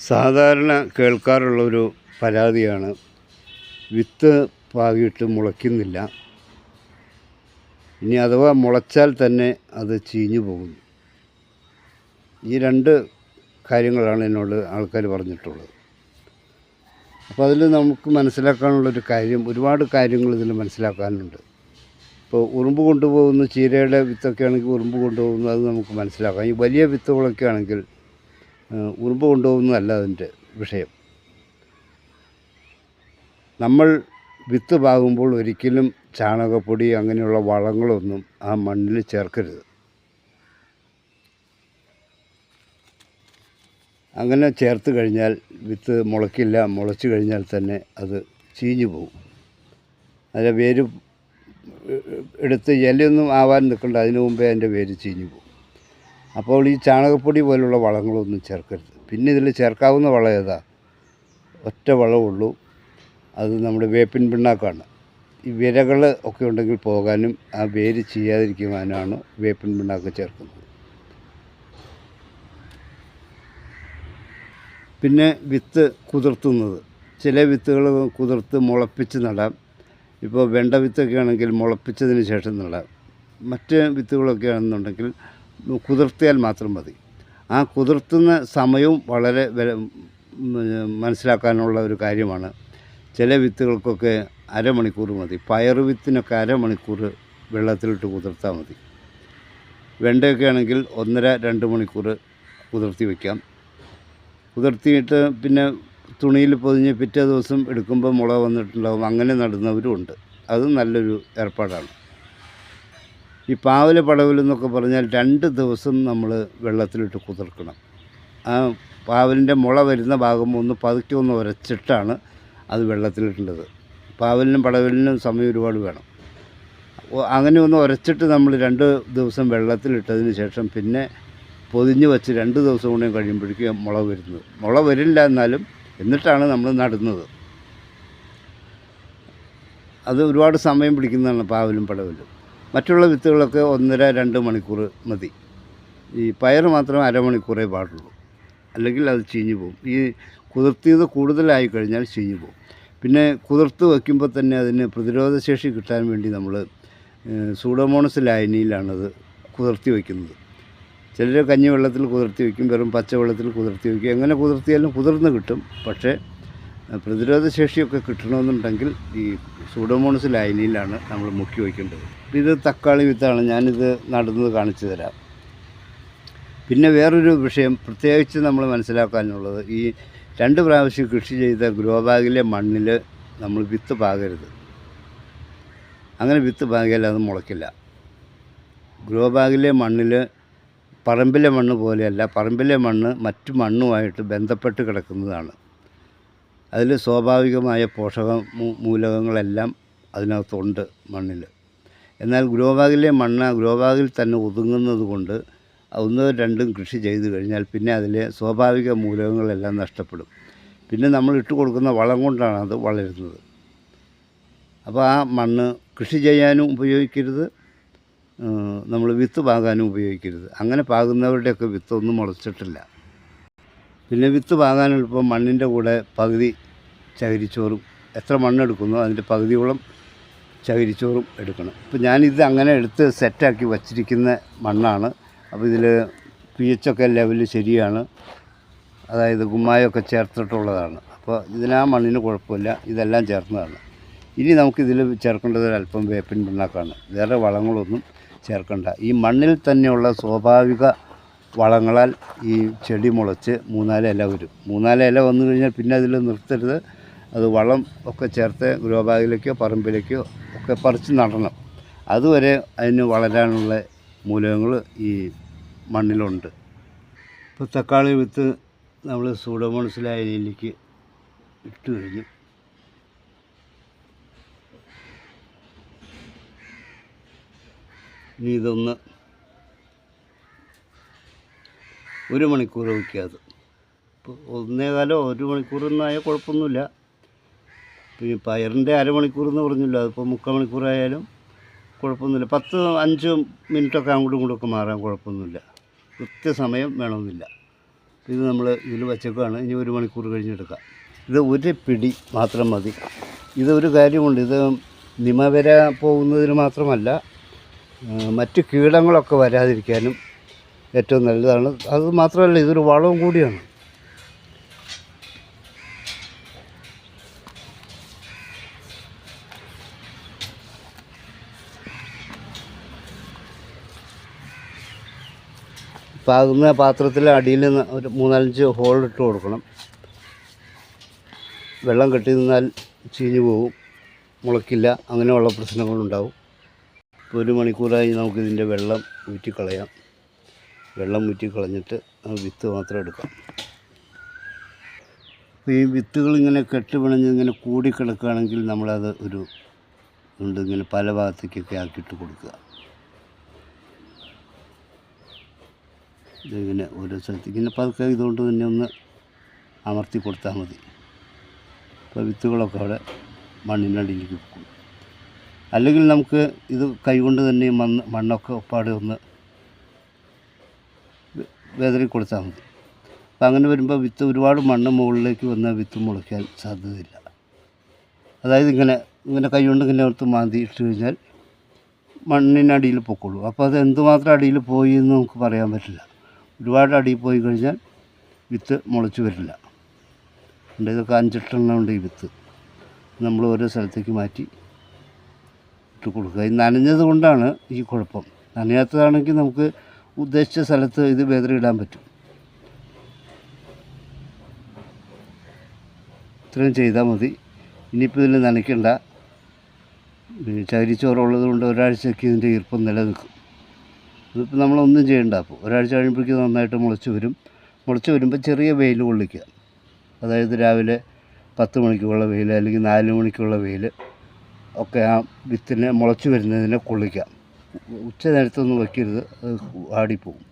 സാധാരണ കേൾക്കാറുള്ളൊരു പരാതിയാണ്. വിത്ത് പാകിയിട്ട് മുളയ്ക്കുന്നില്ല. ഇനി അഥവാ മുളച്ചാൽ തന്നെ അത് ചീഞ്ഞു പോകുന്നു ഈ രണ്ട് കാര്യങ്ങളാണ് എന്നോട് ആൾക്കാർ പറഞ്ഞിട്ടുള്ളത്. അപ്പോൾ അതിൽ നമുക്ക് മനസ്സിലാക്കാനുള്ളൊരു കാര്യം ഒരുപാട് കാര്യങ്ങൾ ഇതിൽ മനസ്സിലാക്കാനുണ്ട്. ഇപ്പോൾ ഉറുമ്പ് കൊണ്ടുപോകുന്ന ചീരയുടെ വിത്തൊക്കെ ആണെങ്കിൽ ഉറുമ്പ് കൊണ്ടുപോകുന്നത് അത് നമുക്ക് മനസ്സിലാക്കാം. ഈ വലിയ വിത്തുകളൊക്കെ ആണെങ്കിൽ ഉറുമ്പ് കൊണ്ടുപോകുന്നതല്ല അതിന്റെ വിഷയം. നമ്മൾ വിത്ത് പാകുമ്പോൾ ഒരിക്കലും ചാണകപ്പൊടി അങ്ങനെയുള്ള വളങ്ങളൊന്നും ആ മണ്ണിൽ ചേർക്കരുത്. അങ്ങനെ ചേർത്ത് കഴിഞ്ഞാൽ വിത്ത് മുളയ്ക്കില്ല മുളച്ച് കഴിഞ്ഞാൽ തന്നെ അത് ചീഞ്ഞു പോകും അതിന്റെ വേര് എടുത്ത് ഇലയൊന്നും ആവാൻ നിൽക്കേണ്ട അതിനു മുമ്പേ അതിന്റെ വേര് ചീഞ്ഞു പോകും അപ്പോൾ ഈ ചാണകപ്പൊടി പോലുള്ള വളങ്ങളൊന്നും ചേർക്കരുത്. പിന്നെ ഇതിൽ ചേർക്കാവുന്ന വളം ഏതാ? ഒറ്റ വളമുള്ളൂ അത് നമ്മുടെ വേപ്പിൻ പിണ്ണാക്കാണ്. ഈ വിരകൾ ഒക്കെ ഉണ്ടെങ്കിൽ പോകാനും ആ വേര് ചെയ്യാതിരിക്കുവാനാണ് വേപ്പിൻ പിണ്ണാക്ക് ചേർക്കുന്നത്. പിന്നെ വിത്ത് കുതിർത്തുന്നത്. ചില വിത്തുകൾ കുതിർത്ത് മുളപ്പിച്ച് നടാം. ഇപ്പോൾ വെണ്ട വിത്തൊക്കെ ആണെങ്കിൽ മുളപ്പിച്ചതിന് ശേഷം നടാം. മറ്റ് വിത്തുകളൊക്കെ ആണെന്നുണ്ടെങ്കിൽ കുതിർത്തിയാൽ മാത്രം മതി. ആ കുതിർത്തുന്ന സമയവും വളരെ മനസ്സിലാക്കാനുള്ള ഒരു കാര്യമാണ്. ചില വിത്തുകൾക്കൊക്കെ അരമണിക്കൂർ മതി. പയർ വിത്തിനൊക്കെ അരമണിക്കൂർ വെള്ളത്തിലിട്ട് കുതിർത്താൽ മതി. വെണ്ടയൊക്കെ ആണെങ്കിൽ ഒന്നര രണ്ട് മണിക്കൂർ കുതിർത്തി വയ്ക്കാം. കുതിർത്തിയിട്ട് പിന്നെ തുണിയിൽ പൊതിഞ്ഞ് പിറ്റേ ദിവസം എടുക്കുമ്പോൾ മുള വന്നിട്ടുണ്ടാകും അങ്ങനെ നടുന്നവരും ഉണ്ട്. അതും നല്ലൊരു ഏർപ്പാടാണ്. ഈ പാവൽ പടവൽ എന്നൊക്കെ പറഞ്ഞാൽ രണ്ട് ദിവസം നമ്മൾ വെള്ളത്തിലിട്ട് കുതിർക്കണം. ആ പാവലിന്റെ മുള വരുന്ന ഭാഗം ഒന്ന് പതുക്കി ഒന്ന് ഉരച്ചിട്ടാണ് അത് വെള്ളത്തിലിട്ടുള്ളത് പാവലിനും പടവലിനും സമയം ഒരുപാട് വേണം. അങ്ങനെ ഒന്ന് ഉരച്ചിട്ട് നമ്മൾ രണ്ട് ദിവസം വെള്ളത്തിലിട്ടതിന് ശേഷം പിന്നെ പൊതിഞ്ഞ് വെച്ച് രണ്ട് ദിവസം കൂടെ കഴിയുമ്പോഴേക്കും മുള വരുന്നത്. മുള വരില്ല എന്നാലും എന്നിട്ടാണ് നമ്മൾ നടുന്നത്. അത് ഒരുപാട് സമയം പിടിക്കുന്നതാണ് പാവലും പടവലും. മറ്റുള്ള വിത്തുകളൊക്കെ ഒന്നര രണ്ട് മണിക്കൂർ മതി. ഈ പയർ മാത്രം അരമണിക്കൂറേ പാടുള്ളൂ. അല്ലെങ്കിൽ അത് ചീഞ്ഞു പോകും. ഈ കുതിർത്തിയത് കൂടുതലായി കഴിഞ്ഞാൽ ചീഞ്ഞു പോകും. പിന്നെ കുതിർത്ത് വയ്ക്കുമ്പോൾ തന്നെ അതിന് പ്രതിരോധശേഷി കിട്ടാൻ വേണ്ടി നമ്മൾ സൂഡോമോണസ് ലായനിയിലാണത് കുതിർത്തി വയ്ക്കുന്നത്. ചിലർ കഞ്ഞിവെള്ളത്തിൽ കുതിർത്തി വയ്ക്കും വെറും പച്ചവെള്ളത്തിൽ കുതിർത്തി വയ്ക്കും. എങ്ങനെ കുതിർത്തിയാലും കുതിർന്ന് കിട്ടും. പക്ഷേ പ്രതിരോധശേഷിയൊക്കെ കിട്ടണമെന്നുണ്ടെങ്കിൽ ഈ സൂഡോമോണസ് ലൈനിയിലാണ് നമ്മൾ മുക്കി വയ്ക്കേണ്ടത്. ഇത് തക്കാളി വിത്താണ് ഞാനിത് നടുന്നത് കാണിച്ചു തരാം. പിന്നെ വേറൊരു വിഷയം പ്രത്യേകിച്ച് നമ്മൾ മനസ്സിലാക്കാനുള്ളത് ഈ രണ്ട് പ്രാവശ്യം കൃഷി ചെയ്ത ഗ്രോ ബാഗിലെ മണ്ണിൽ നമ്മൾ വിത്ത് പാകരുത്. അങ്ങനെ വിത്ത് പാകിയാൽ അത് മുളയ്ക്കില്ല. ഗ്രോ ബാഗിലെ മണ്ണിൽ പറമ്പിലെ മണ്ണ് പോലെയല്ല പറമ്പിലെ മണ്ണ് മറ്റു മണ്ണുമായിട്ട് ബന്ധപ്പെട്ട് കിടക്കുന്നതാണ്. അതിൽ സ്വാഭാവികമായ പോഷക മൂലകങ്ങളെല്ലാം അതിനകത്തുണ്ട് മണ്ണിൽ. എന്നാൽ ഗ്രോ ബാഗിലെ മണ്ണ് ഗ്രോ ബാഗിൽ തന്നെ ഒതുങ്ങുന്നത് കൊണ്ട് ഒന്നോ രണ്ടും കൃഷി ചെയ്ത് കഴിഞ്ഞാൽ പിന്നെ അതിലെ സ്വാഭാവിക മൂലകങ്ങളെല്ലാം നഷ്ടപ്പെടും. പിന്നെ നമ്മൾ ഇട്ട് കൊടുക്കുന്ന വളം കൊണ്ടാണ് അത് വളരുന്നത്. അപ്പോൾ ആ മണ്ണ് കൃഷി ചെയ്യാനും ഉപയോഗിക്കരുത്. നമ്മൾ വിത്ത് പാകാനും ഉപയോഗിക്കരുത്. അങ്ങനെ പാകുന്നവരുടെയൊക്കെ വിത്തൊന്നും മുളച്ചിട്ടില്ല. പിന്നെ വിത്ത് എളുപ്പം മണ്ണിന്റെ കൂടെ പകുതി ചകിരിച്ചോറും എത്ര മണ്ണെടുക്കുന്നോ അതിന്റെ പകുതിയോളം ചകിരിച്ചോറും എടുക്കണം. ഇപ്പം ഞാനിത് അങ്ങനെ എടുത്ത് സെറ്റാക്കി വച്ചിരിക്കുന്ന മണ്ണാണ്. അപ്പോൾ ഇതിൽ പി എച്ച് ഒക്കെ ലെവൽ ശരിയാണ്. അതായത് ഗുമ്മായൊക്കെ ചേർത്തിട്ടുള്ളതാണ്. അപ്പോൾ ഇതിനാ മണ്ണിന് കുഴപ്പമില്ല. ഇതെല്ലാം ചേർന്നതാണ്. ഇനി നമുക്കിതിൽ ചേർക്കേണ്ടത് അല്പം വേപ്പിൻ പിണ്ണാക്കാണ്. വേറെ വളങ്ങളൊന്നും ചേർക്കണ്ട. ഈ മണ്ണിൽ തന്നെയുള്ള സ്വാഭാവിക വളങ്ങളാൽ ഈ ചെടി മുളച്ച് മൂന്നാൽ ഇല വരും. മൂന്നാൽ ഇല വന്നു കഴിഞ്ഞാൽ പിന്നെ അതിൽ നിർത്തരുത്. അത് വളം ഒക്കെ ചേർത്ത് ഗ്രോ ബാഗിലേക്കോ പറമ്പിലേക്കോ ഒക്കെ പറിച്ച് നടണം. അതുവരെ അതിന് വളരാനുള്ള മൂലകങ്ങൾ ഈ മണ്ണിലുണ്ട്. ഇപ്പോൾ തക്കാളി വിത്ത് നമ്മൾ സൂഡോമോണസിലായ അരിയിലേക്ക് ഇട്ട് കഴിഞ്ഞു. ഇനി ഇതൊന്ന് ഒരു മണിക്കൂർ വയ്ക്കുക അത്. ഇപ്പോൾ ഒന്നേകാലോ ഒരു ആയാൽ കുഴപ്പമൊന്നുമില്ല. പിന്നെ പയറിന്റെ അരമണിക്കൂർ എന്ന് പറഞ്ഞല്ലോ അതിപ്പോൾ മുക്കാൽ മണിക്കൂറായാലും കുഴപ്പമൊന്നുമില്ല. പത്ത് അഞ്ച് മിനിറ്റൊക്കെ അങ്ങോട്ടും ഇങ്ങോട്ടും മാറാൻ കുഴപ്പമൊന്നുമില്ല. കൃത്യസമയം വേണമെന്നില്ല. ഇത് നമ്മൾ ഇതിൽ വച്ചേക്കാണ് ഇനി ഒരു മണിക്കൂർ കഴിഞ്ഞെടുക്കാം. ഇത് ഒരു പിടി മാത്രം മതി. ഇത് ഒരു കാര്യമുണ്ട്. ഇത് നിമ വര പോകുന്നതിന് മാത്രമല്ല മറ്റ് കീടങ്ങളൊക്കെ വരാതിരിക്കാനും ഏറ്റവും നല്ലതാണ്. അത് മാത്രമല്ല ഇതൊരു വളവും കൂടിയാണ്. പാകുന്ന പാത്രത്തിൽ അടിയിൽ നിന്ന് ഒരു മൂന്നാലഞ്ച് ഹോൾ ഇട്ട് കൊടുക്കണം. വെള്ളം കെട്ടി നിന്നാൽ ചീഞ്ഞു പോകും. മുളയ്ക്കില്ല അങ്ങനെയുള്ള പ്രശ്നങ്ങളുണ്ടാവും. ഇപ്പോൾ ഒരു മണിക്കൂറായി നമുക്കിതിന്റെ വെള്ളം ഊറ്റിക്കളയാം. വെള്ളം ഊറ്റിക്കളഞ്ഞിട്ട് ആ വിത്ത് മാത്രം എടുക്കാം. അപ്പോൾ ഈ വിത്തുകൾ ഇങ്ങനെ കെട്ടുപിണഞ്ഞ് ഇങ്ങനെ കൂടിക്കിടക്കുകയാണെങ്കിൽ നമ്മളത് ഒരു ഉണ്ട് ഇങ്ങനെ പല ഭാഗത്തേക്കൊക്കെ ആക്കിയിട്ട് കൊടുക്കുക. ഇതിങ്ങനെ ഓരോ സ്ഥലത്ത് ഇങ്ങനെ പതുക്കെ ഇതുകൊണ്ട് തന്നെ ഒന്ന് അമർത്തി കൊടുത്താൽ മതി. അപ്പോൾ വിത്തുകളൊക്കെ അവിടെ മണ്ണിനടിയിലേക്ക് പോകും അല്ലെങ്കിൽ നമുക്ക് ഇത് കൈകൊണ്ട് തന്നെ മണ്ണ് മണ്ണൊക്കെ ഒപ്പാടെ ഒന്ന് വെതറി കൊടുത്താൽ മതി. അപ്പം അങ്ങനെ വരുമ്പോൾ വിത്ത് ഒരുപാട് മണ്ണ് മുകളിലേക്ക് വന്നാൽ വിത്ത് മുളയ്ക്കാൻ സാധ്യതയില്ല. അതായത് ഇങ്ങനെ ഇങ്ങനെ കൈകൊണ്ട് ഇങ്ങനെ എടുത്ത് മാന്തി ഇട്ട് കഴിഞ്ഞാൽ മണ്ണിനടിയിൽ പൊക്കോളൂ. അപ്പോൾ അത് എന്തുമാത്രം അടിയിൽ പോയി എന്ന് നമുക്ക് പറയാൻ പറ്റില്ല. ഒരുപാട് അടിയിൽ പോയി കഴിഞ്ഞാൽ വിത്ത് മുളച്ച് വരില്ല. ഉണ്ട് ഇതൊക്കെ അഞ്ചെട്ടെണ്ണം ഉണ്ട് ഈ വിത്ത്. നമ്മൾ ഓരോ സ്ഥലത്തേക്ക് മാറ്റി ഇട്ട് കൊടുക്കുക. ഈ നനഞ്ഞത് കൊണ്ടാണ് ഈ കുഴപ്പം. നനയാത്തതാണെങ്കിൽ നമുക്ക് ഉദ്ദേശിച്ച സ്ഥലത്ത് ഇത് ഇടാൻ പറ്റും. ഇത്രയും ചെയ്താൽ മതി. ഇനിയിപ്പോൾ ഇതിൽ നനയ്ക്കണ്ട. ചകിരിച്ചോറുള്ളത് കൊണ്ട് ഒരാഴ്ചയ്ക്ക് ഇതിന്റെ ഈർപ്പം നിലനിൽക്കും. ഇതിപ്പോൾ നമ്മളൊന്നും ചെയ്യണ്ട അപ്പോൾ ഒരാഴ്ച കഴിയുമ്പോഴേക്കും നന്നായിട്ട് മുളച്ച് വരും. മുളച്ച് വരുമ്പോൾ ചെറിയ വെയിൽ കൊള്ളിക്കുക. അതായത് രാവിലെ പത്ത് മണിക്കുള്ള വെയിൽ അല്ലെങ്കിൽ നാല് മണിക്കുള്ള വെയിൽ ഒക്കെ ആ വിത്തിനെ മുളച്ച് വരുന്നതിനെ കൊള്ളിക്കാം. ഉച്ച നേരത്തൊന്നും വയ്ക്കരുത് അത് ആടിപ്പോവും.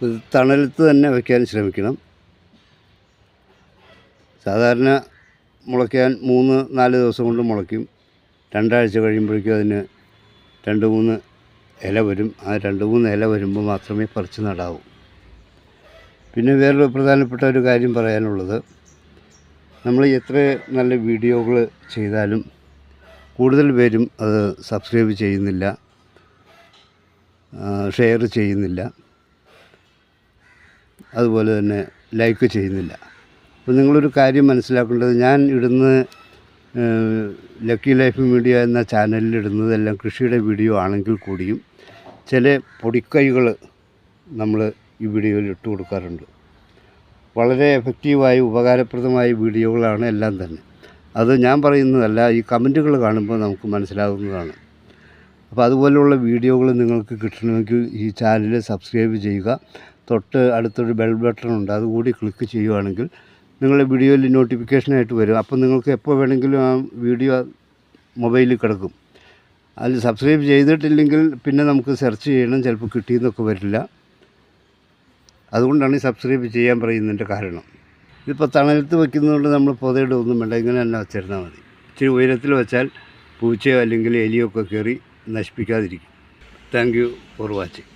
ഇത് തണലത്ത് തന്നെ വയ്ക്കാൻ ശ്രമിക്കണം. സാധാരണ മുളയ്ക്കാൻ മൂന്ന് നാല് ദിവസം കൊണ്ട് മുളയ്ക്കും. രണ്ടാഴ്ച കഴിയുമ്പോഴേക്കും അതിന് രണ്ട് മൂന്ന് ഇല വരും. ആ രണ്ട് മൂന്ന് ഇല വരുമ്പോൾ മാത്രമേ പറിച്ച് നടാവൂ. പിന്നെ വേറൊരു പ്രധാനപ്പെട്ട ഒരു കാര്യം പറയാനുള്ളത്. നമ്മൾ എത്ര നല്ല വീഡിയോകൾ ചെയ്താലും കൂടുതൽ പേരും അത് സബ്സ്ക്രൈബ് ചെയ്യുന്നില്ല ഷെയർ ചെയ്യുന്നില്ല അതുപോലെ തന്നെ ലൈക്ക് ചെയ്യുന്നില്ല. അപ്പോൾ നിങ്ങളൊരു കാര്യം മനസ്സിലാക്കേണ്ടത് ഞാൻ ഇടുന്ന ലക്കി ലൈഫ് മീഡിയ എന്ന ചാനലിൽ ഇടുന്നതെല്ലാം കൃഷിയുടെ വീഡിയോ ആണെങ്കിൽ കൂടിയും ചില പൊടിക്കൈകൾ നമ്മൾ ഈ വീഡിയോയിൽ ഇട്ട് കൊടുക്കാറുണ്ട്. വളരെ എഫക്റ്റീവായി ഉപകാരപ്രദമായ വീഡിയോകളാണ് എല്ലാം തന്നെ. അത് ഞാൻ പറയുന്നതല്ല ഈ കമന്റുകൾ കാണുമ്പോൾ നമുക്ക് മനസ്സിലാകുന്നതാണ് അപ്പോൾ അതുപോലെയുള്ള വീഡിയോകൾ നിങ്ങൾക്ക് കിട്ടണമെങ്കിൽ ഈ ചാനൽ സബ്സ്ക്രൈബ് ചെയ്യുക. തൊട്ട് അടുത്തൊരു ബെൽ ബട്ടൺ ഉണ്ട് അതുകൂടി ക്ലിക്ക് ചെയ്യുവാണെങ്കിൽ നിങ്ങളുടെ വീഡിയോയിൽ നോട്ടിഫിക്കേഷനായിട്ട് വരും. അപ്പോൾ നിങ്ങൾക്ക് എപ്പോൾ വേണമെങ്കിലും ആ വീഡിയോ മൊബൈലിൽ കിടക്കും. അതിൽ സബ്സ്ക്രൈബ് ചെയ്തിട്ടില്ലെങ്കിൽ പിന്നെ നമുക്ക് സെർച്ച് ചെയ്യണം ചിലപ്പോൾ കിട്ടിയെന്നൊക്കെ വരില്ല. അതുകൊണ്ടാണ് ഈ സബ്സ്ക്രൈബ് ചെയ്യാൻ പറയുന്നതിന്റെ കാരണം. ഇതിപ്പോൾ തണലത്ത് വെക്കുന്നതുകൊണ്ട് നമ്മൾ പുതയുടെ ഒന്നും വേണ്ട. ഇങ്ങനെ തന്നെ വെച്ചിരുന്നാൽ മതി. ഇച്ചിരി ഉയരത്തിൽ വെച്ചാൽ പൂച്ചയോ അല്ലെങ്കിൽ എലിയോ ഒക്കെ കയറി നശിപ്പിക്കാതിരിക്കും. Thank you for watching